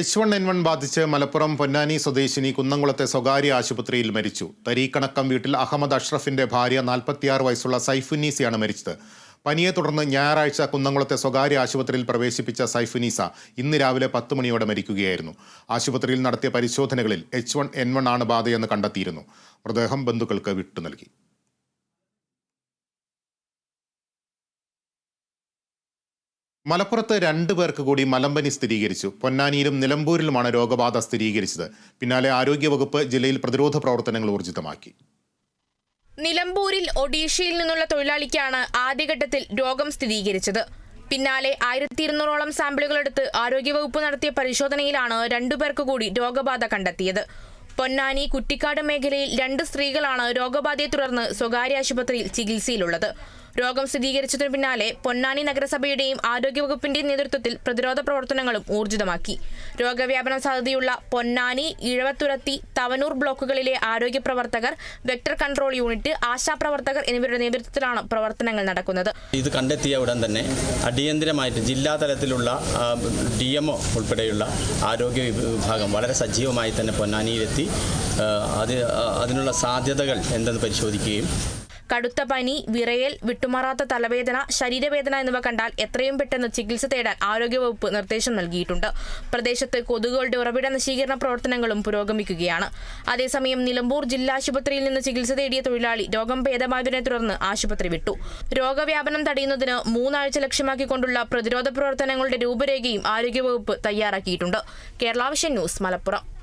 H one N one ബാധിച്ച് മലപ്പുറം പൊന്നാനി സ്വദേശിനി കുന്നംകുളത്തെ സ്വകാര്യ ആശുപത്രിയിൽ മരിച്ചു. തരീക്കണക്കം വീട്ടിൽ അഹമ്മദ് അഷ്റഫിന്റെ ഭാര്യ നാൽപ്പത്തിയാറ് വയസ്സുള്ള സൈഫുന്നീസയാണ് മരിച്ചത്. പനിയെ തുടർന്ന് ഞായറാഴ്ച കുന്നംകുളത്തെ സ്വകാര്യ ആശുപത്രിയിൽ പ്രവേശിപ്പിച്ച സൈഫുനീസ ഇന്ന് രാവിലെ പത്ത് മണിയോടെ മരിക്കുകയായിരുന്നു. ആശുപത്രിയിൽ നടത്തിയ പരിശോധനകളിൽ എച്ച് വൺ എൻ വൺ ആണ് ബാധയെന്ന് കണ്ടെത്തിയിരുന്നു. മൃതദേഹം ബന്ധുക്കൾക്ക് വിട്ടു നൽകി. മലപ്പുറത്ത് രണ്ടു പേർക്ക് കൂടി മലമ്പനി സ്ഥിരീകരിച്ചു. പൊന്നാനിയിലും നിലമ്പൂരിലുമാണ് രോഗബാധ സ്ഥിരീകരിച്ചത്. പിന്നാലെ ആരോഗ്യവകുപ്പ് ജില്ലയിൽ പ്രതിരോധ പ്രവർത്തനങ്ങൾ ഊർജിതമാക്കി. നിലമ്പൂരിൽ ഒഡീഷയിൽ നിന്നുള്ള തൊഴിലാളിക്കാണ് ആദ്യഘട്ടത്തിൽ രോഗം സ്ഥിരീകരിച്ചത്. പിന്നാലെ ആയിരത്തി ഇരുന്നൂറോളം സാമ്പിളുകളെടുത്ത് ആരോഗ്യവകുപ്പ് നടത്തിയ പരിശോധനയിലാണ് രണ്ടുപേർക്ക് കൂടി രോഗബാധ കണ്ടെത്തിയത്. പൊന്നാനി കുറ്റിക്കാട് മേഖലയിൽ രണ്ട് സ്ത്രീകളാണ് രോഗബാധയെ തുടർന്ന് സ്വകാര്യ ആശുപത്രിയിൽ ചികിത്സയിലുള്ളത്. രോഗം സ്ഥിരീകരിച്ചതിനു പിന്നാലെ പൊന്നാനി നഗരസഭയുടെയും ആരോഗ്യവകുപ്പിന്റെയും നേതൃത്വത്തിൽ പ്രതിരോധ പ്രവർത്തനങ്ങളും ഊർജിതമാക്കി. രോഗവ്യാപനം സാധ്യതയുള്ള പൊന്നാനി ഇഴവത്തുരത്തി തവനൂർ ബ്ലോക്കുകളിലെ ആരോഗ്യ പ്രവർത്തകർ വെക്ടർ കൺട്രോൾ യൂണിറ്റ് ആശാപ്രവർത്തകർ എന്നിവരുടെ നേതൃത്വത്തിലാണ് പ്രവർത്തനങ്ങൾ നടക്കുന്നത്. ഇത് കണ്ടെത്തിയ ഉടൻ തന്നെ അടിയന്തരമായിട്ട് ജില്ലാ തലത്തിലുള്ള ഡി എംഒ ഉൾപ്പെടെയുള്ള ആരോഗ്യ വിഭാഗം വളരെ സജീവമായി തന്നെ പൊന്നാനിയിലെത്തി. അത് അതിനുള്ള സാധ്യതകൾ എന്തെന്ന് പരിശോധിക്കുകയും കടുത്ത പനി വിറയൽ വിട്ടുമാറാത്ത തലവേദന ശരീരവേദന എന്നിവ കണ്ടാൽ എത്രയും പെട്ടെന്ന് ചികിത്സ തേടാൻ ആരോഗ്യവകുപ്പ് നിർദ്ദേശം നൽകിയിട്ടുണ്ട്. പ്രദേശത്ത് കൊതുകുകളുടെ ഉറവിട നശീകരണ പ്രവർത്തനങ്ങളും പുരോഗമിക്കുകയാണ്. അതേസമയം നിലമ്പൂർ ജില്ലാ ആശുപത്രിയിൽ നിന്ന് ചികിത്സ തേടിയ തൊഴിലാളി രോഗം ഭേദമായതിനെ തുടർന്ന് ആശുപത്രി വിട്ടു. രോഗവ്യാപനം തടയുന്നതിന് മൂന്നാഴ്ച ലക്ഷ്യമാക്കിക്കൊണ്ടുള്ള പ്രതിരോധ പ്രവർത്തനങ്ങളുടെ രൂപരേഖയും ആരോഗ്യവകുപ്പ് തയ്യാറാക്കിയിട്ടുണ്ട്. Kerala vision news Malappuram.